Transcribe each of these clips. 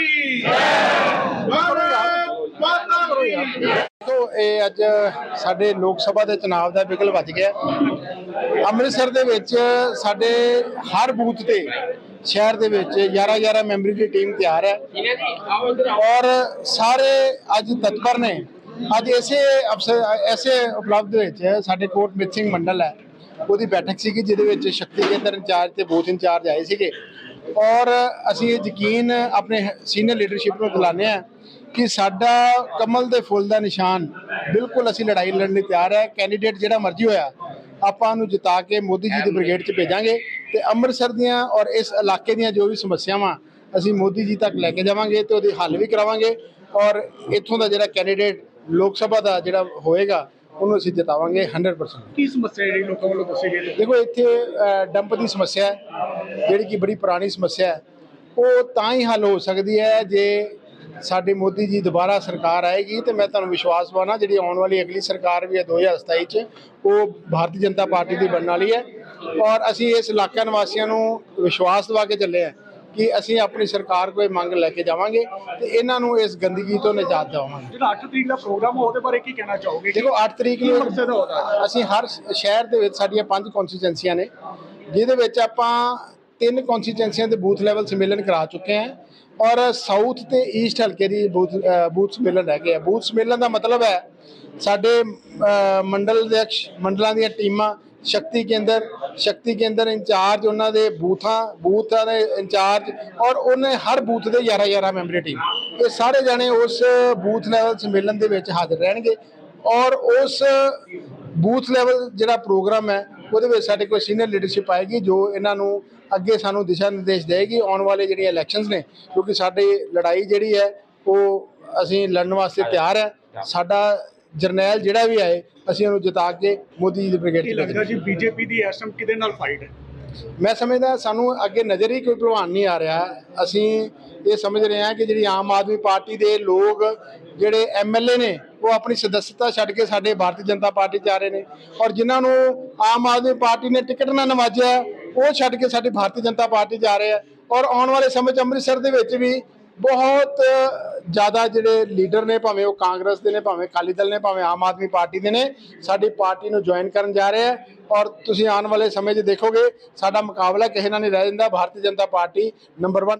की भारत माता की ਤੋਂ ਇਹ ਅੱਜ ਸਾਡੇ ਲੋਕ ਸਭਾ ਦੇ ਚੁਣਾਵ ਦਾ ਬਿਗਲ ਵੱਜ ਗਿਆ ਅੰਮ੍ਰਿਤਸਰ ਦੇ ਵਿੱਚ ਸਾਡੇ ਹਰ ਬੂਥ ਤੇ ਸ਼ਹਿਰ ਦੇ ਵਿੱਚ 11 11 ਮੈਂਬਰੀ ਦੀ ਟੀਮ ਤਿਆਰ ਹੈ ਔਰ ਸਾਰੇ ਅੱਜ ਤਤਪਰ ਨੇ ਅੱਜ ਇਸੇ ਅਫਸਰ ਐਸੇ ਉਪਲਬਧ ਵਿੱਚ ਸਾਡੇ ਕੋਟ ਮਿਤ ਸਿੰਘ ਮੰਡਲ ਹੈ ਉਹਦੀ ਬੈਠਕ ਸੀਗੀ ਜਿਹਦੇ ਵਿੱਚ ਸ਼ਕਤੀ ਕੇਂਦਰ ਇੰਚਾਰਜ ਤੇ ਬੂਥ ਇੰਚਾਰਜ ਆਏ ਸੀਗੇ ਔਰ ਅਸੀਂ ਇਹ ਯਕੀਨ ਆਪਣੇ ਸੀਨੀਅਰ ਲੀਡਰਸ਼ਿਪ ਨੂੰ ਦਿਲਾਉਂਦੇ ਹਾਂ ਕਿ ਸਾਡਾ ਕਮਲ ਦੇ ਫੁੱਲ ਦਾ ਨਿਸ਼ਾਨ ਬਿਲਕੁਲ ਅਸੀਂ ਲੜਾਈ ਲੜਨ ਲਈ ਤਿਆਰ ਹੈ। ਕੈਂਡੀਡੇਟ ਜਿਹੜਾ ਮਰਜ਼ੀ ਹੋਇਆ, ਆਪਾਂ ਉਹਨੂੰ ਜਿਤਾ ਕੇ ਮੋਦੀ ਜੀ ਦੀ ਬ੍ਰਿਗੇਡ 'ਚ ਭੇਜਾਂਗੇ ਤੇ ਅੰਮ੍ਰਿਤਸਰ ਦੀਆਂ ਔਰ ਇਸ ਇਲਾਕੇ ਦੀਆਂ ਜੋ ਵੀ ਸਮੱਸਿਆਵਾਂ ਅਸੀਂ ਮੋਦੀ ਜੀ ਤੱਕ ਲੈ ਕੇ ਜਾਵਾਂਗੇ ਤੇ ਉਹਦੀ ਹੱਲ ਵੀ ਕਰਾਵਾਂਗੇ। ਔਰ ਇੱਥੋਂ ਦਾ ਜਿਹੜਾ ਕੈਂਡੀਡੇਟ ਲੋਕ ਸਭਾ ਦਾ ਜਿਹੜਾ ਹੋਏਗਾ ਉਹਨੂੰ ਅਸੀਂ ਜਿਤਾਵਾਂਗੇ 100% ਕੀ ਸਮੱਸਿਆ ਜਿਹੜੀ ਲੋਕਾਂ ਵੱਲੋਂ ਦੱਸੀ ਗਈ ਹੈ? ਦੇਖੋ ਇੱਥੇ ਅ, ਡੰਪ ਦੀ ਸਮੱਸਿਆ ਹੈ ਜਿਹੜੀ ਕਿ ਬੜੀ ਪੁਰਾਣੀ ਸਮੱਸਿਆ ਹੈ। ਉਹ ਤਾਂ ਹੀ ਹੱਲ ਹੋ ਸਕਦੀ ਹੈ ਜੇ ਸਾਡੀ ਮੋਦੀ ਜੀ ਦੁਬਾਰਾ ਸਰਕਾਰ ਆਏਗੀ ਤੇ ਮੈਂ ਤੁਹਾਨੂੰ ਵਿਸ਼ਵਾਸ ਦਿਵਾਉਣਾ ਜਿਹੜੀ ਆਉਣ ਵਾਲੀ ਅਗਲੀ ਸਰਕਾਰ ਵੀ ਹੈ 2027 ਚ ਉਹ ਭਾਰਤੀ ਜਨਤਾ ਪਾਰਟੀ ਦੀ ਬਣਨ ਵਾਲੀ ਹੈ। ਔਰ ਅਸੀਂ ਇਸ ਇਲਾਕਾ ਨਿਵਾਸੀਆਂ ਨੂੰ ਵਿਸ਼ਵਾਸ ਦਿਵਾ ਕੇ ਚੱਲੇ ਹਾਂ। ਕਿ ਅਸੀਂ ਆਪਣੀ ਸਰਕਾਰ ਕੋਲ ਇਹ ਮੰਗ ਲੈ ਕੇ ਜਾਵਾਂਗੇ ਤੇ ਇਹਨਾਂ ਨੂੰ ਇਸ ਗੰਦਗੀ ਤੋਂ ਨਿਜਾਤ ਦਿਵਾਵਾਂਗੇ ਜਿਹੜਾ 8 ਤਰੀਕ ਦਾ ਪ੍ਰੋਗਰਾਮ ਉਹਦੇ ਬਾਰੇ ਕੀ ਕਹਿਣਾ ਚਾਹੋਗੇ? ਦੇਖੋ 8 ਤਰੀਕ ਨੂੰ ਮਕਸਦ ਹੋਦਾ ਅਸੀਂ ਹਰ ਸ਼ਹਿਰ ਦੇ ਵਿੱਚ ਸਾਡੀਆਂ ਪੰਜ ਕੌਂਸਟੀਚੁਐਂਸੀਆਂ ਨੇ ਜਿਹਦੇ ਵਿੱਚ ਆਪਾਂ ਤਿੰਨ ਕੌਂਸਟੀਚੁਐਂਸੀਆਂ ਦੇ ਬੂਥ ਲੈਵਲ ਸੰਮੇਲਨ ਕਰਾ ਚੁੱਕੇ ਹਾਂ ਔਰ ਸਾਊਥ ਤੇ ਈਸਟ ਹਲਕੇ ਦੀ ਬੂਥ ਬੂਥ ਸੰਮੇਲਨ ਰਹਿ ਗਏ ਆ। ਬੂਥ ਸੰਮੇਲਨ ਦਾ ਮਤਲਬ ਹੈ ਸਾਡੇ ਮੰਡਲ ਦੇ ਮੰਡਲਾਂ ਦੀਆਂ ਟੀਮਾਂ ਸ਼ਕਤੀ ਕੇਂਦਰ ਸ਼ਕਤੀ ਕੇਂਦਰ ਇੰਚਾਰਜ ਉਹਨਾਂ ਦੇ ਬੂਥਾਂ ਬੂਥਾਂ ਦੇ ਇੰਚਾਰਜ ਔਰ ਉਹਨੇ ਹਰ ਬੂਥ ਦੇ 11 11 ਮੈਂਬਰੀ ਟੀਮ। ਇਹ ਸਾਰੇ ਜਾਣੇ ਉਸ ਬੂਥ ਲੈਵਲ ਸੰਮੇਲਨ ਦੇ ਵਿੱਚ ਹਾਜ਼ਰ ਰਹਿਣਗੇ ਔਰ ਉਸ ਬੂਥ ਲੈਵਲ ਜਿਹੜਾ ਪ੍ਰੋਗਰਾਮ ਹੈ, ਉਹਦੇ ਵਿੱਚ ਸਾਡੇ ਕੋਲ ਸੀਨੀਅਰ ਲੀਡਰਸ਼ਿਪ ਆਏਗੀ ਜੋ ਇਹਨਾਂ ਨੂੰ ਅੱਗੇ ਸਾਨੂੰ ਦਿਸ਼ਾ ਨਿਰਦੇਸ਼ ਦੇਗੀ ਆਉਣ ਵਾਲੇ ਜਿਹੜੀਆਂ ਇਲੈਕਸ਼ਨਸ ਨੇ, ਕਿਉਂਕਿ ਸਾਡੀ ਲੜਾਈ ਜਿਹੜੀ ਹੈ, ਉਹ ਅਸੀਂ ਲੜਨ ਵਾਸਤੇ ਤਿਆਰ ਹੈ। ਸਾਡਾ ਜਰਨੈਲ ਜਿਹੜਾ ਵੀ ਆਏ ਅਸੀਂ ਉਹਨੂੰ ਜਿਤਾ ਕੇ ਮੋਦੀ ਜੀ ਦੀ ਬ੍ਰਿਗੇਡ ਕੀ ਲੱਗਦਾ ਜੀ ਬੀਜੇਪੀ ਦੀ ਇਸ ਟਾਈਮ ਕਿਹਦੇ ਨਾਲ ਫਾਈਟ ਹੈ? ਮੈਂ ਸਮਝਦਾ ਸਾਨੂੰ ਅੱਗੇ ਨਜ਼ਰ ਹੀ ਕੋਈ ਭਲਵਾਨ ਨਹੀਂ ਆ ਰਿਹਾ। ਅਸੀਂ ਇਹ ਸਮਝ ਰਹੇ ਹਾਂ ਕਿ ਜਿਹੜੀ ਆਮ ਆਦਮੀ ਪਾਰਟੀ ਦੇ ਲੋਕ ਜਿਹੜੇ ਐਮਐਲਏ ਨੇ ਉਹ ਆਪਣੀ ਸਦੱਸਤਾ ਛੱਡ ਕੇ ਸਾਡੇ ਭਾਰਤੀ ਜਨਤਾ ਪਾਰਟੀ 'ਚ ਆ ਰਹੇ ਨੇ। ਔਰ ਜਿਨ੍ਹਾਂ ਨੂੰ ਆਮ ਆਦਮੀ ਪਾਰਟੀ ਨੇ ਟਿਕਟ ਨਾ ਨਵਾਜਿਆ ਉਹ ਛੱਡ ਕੇ ਸਾਡੀ ਭਾਰਤੀ ਜਨਤਾ ਪਾਰਟੀ 'ਚ ਆ ਰਹੇ ਆ। ਔਰ ਆਉਣ ਵਾਲੇ ਸਮੇਂ 'ਚ ਅੰਮ੍ਰਿਤਸਰ ਦੇ ਵਿੱਚ ਵੀ ਬਹੁਤ ਜ਼ਿਆਦਾ ਜਿਹੜੇ ਲੀਡਰ ਨੇ ਭਾਵੇਂ ਉਹ ਕਾਂਗਰਸ ਦੇ ਨੇ ਭਾਵੇਂ ਅਕਾਲੀ ਦਲ ਨੇ ਭਾਵੇਂ ਆਮ ਆਦਮੀ ਪਾਰਟੀ ਦੇ ਨੇ ਸਾਡੀ ਪਾਰਟੀ ਨੂੰ ਜੁਆਇਨ ਕਰਨ ਜਾ ਰਹੇ ਆ ਔਰ ਤੁਸੀਂ ਆਉਣ ਵਾਲੇ ਸਮੇਂ 'ਚ ਦੇਖੋਗੇ ਸਾਡਾ ਮੁਕਾਬਲਾ ਕਿਸੇ ਨਾਲ ਨਹੀਂ ਰਹਿ ਜਾਂਦਾ। ਭਾਰਤੀ ਜਨਤਾ ਪਾਰਟੀ ਨੰਬਰ 1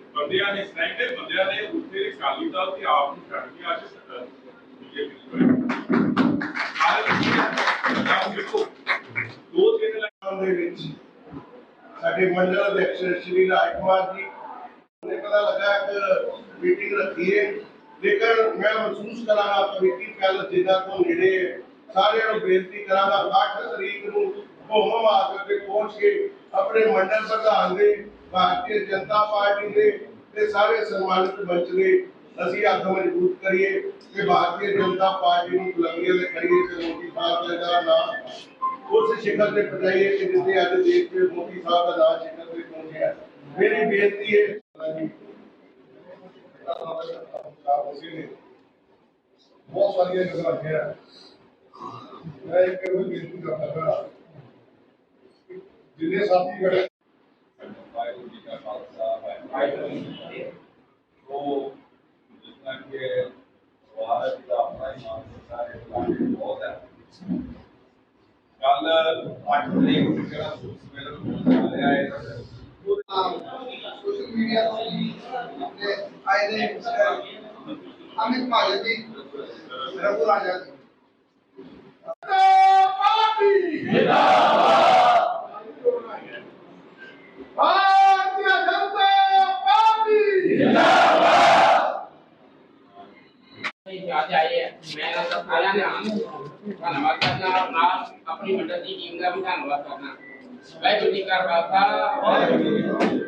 ਬੰਦਿਆਂ ਨੇ ਸਿਲੈਕਟਡ ਬੰਦਿਆਂ ਨੇ ਉੱਥੇ ਅਕਾਲੀ ਦਲ ਤੇ ਆਪ ਨੂੰ ਛੱਡ ਕੇ ਅੱਜ ਬੀਜੇਪੀ ਨੂੰ ਦੋ ਤਿੰਨ ਲੱਖ ਦੇ ਵਿੱਚ ਸਾਡੇ ਮੰਡਲ ਅਧਿਕਸ਼ ਸ਼੍ਰੀ ਰਾਜ ਜੀ ਨੇ ਪਤਾ ਲੱਗਾ ਕਿ ਮੀਟਿੰਗ ਰੱਖੀ ਹੈ ਲੇਕਿਨ ਮੈਂ ਮਹਿਸੂਸ ਕਰਾਂਗਾ ਕਮੇਟੀ ਕੱਲ ਜਿਨ੍ਹਾਂ ਤੋਂ ਨੇੜੇ ਸਾਰਿਆਂ ਨੂੰ ਬੇਨਤੀ ਕਰਾਂਗਾ 8 ਤਰੀਕ ਨੂੰ ਹੋਮ ਮਾਰਗ ਤੇ ਪਹੁੰਚ ਕੇ ਆਪਣੇ ਮੰਡਲ ਪ੍ਰਧਾਨ ਦੇ, ਭਾਰਤੀ ਜਨਤਾ ਪਾਰਟੀ ਦੇ ਤੇ ਸਾਰੇ ਸਨਮਾਨਿਤ ਮੰਚ ਦੇ ਅਸੀਂ ਹੱਥ ਮਜ਼ਬੂਤ ਕਰੀਏ ਕਿ ਭਾਰਤੀ ਜਨਤਾ ਪਾਰਟੀ ਨੂੰ ਬੁਲੰਦੀਆਂ ਤੇ ਕਰੀਏ ਤੇ ਮੋਦੀ ਸਾਹਿਬ ਦਾ ਜਿਹੜਾ ਨਾਮ ਉਸ ਸ਼ਿਖਰ ਤੇ ਪਹੁੰਚਾਈਏ ਕਿ ਜਿੱਥੇ ਅੱਜ ਦੇਸ਼ ਦੇ ਮੋਦੀ ਸਾਹਿਬ ਦਾ ਨਾਮ ਸ਼ਿਖਰ ਤੇ ਪਹੁੰਚਿਆ ਮੇਰੀ ਬੇਨਤੀ ਹੈ ਬਹੁਤ ਸਾਰੀਆਂ ਗੱਲਾਂ ਰੱਖਿਆ ਮੈਂ ਇੱਕ ਵੀ ਬੇਨਤੀ ਕਰਦਾ ਹਾਂ ਜਿੰਨੇ ਸਾਥੀ ਬੜੇ امت پال جی رگو راجا جی ਧੰਨਵਾਦ ਕਰਨਾ ਨਾਲ ਆਪਣੀ ਮੰਡਲ ਦੀ ਟੀਮ ਦਾ ਵੀ ਧੰਨਵਾਦ ਕਰਨਾ ਵਾਹਿਗੁਰੂ ਜੀ ਕਾ ਖਾਲਸਾ ਵਾਹਿਗੁਰੂ ਜੀ ਕੀ ਫਤਿਹ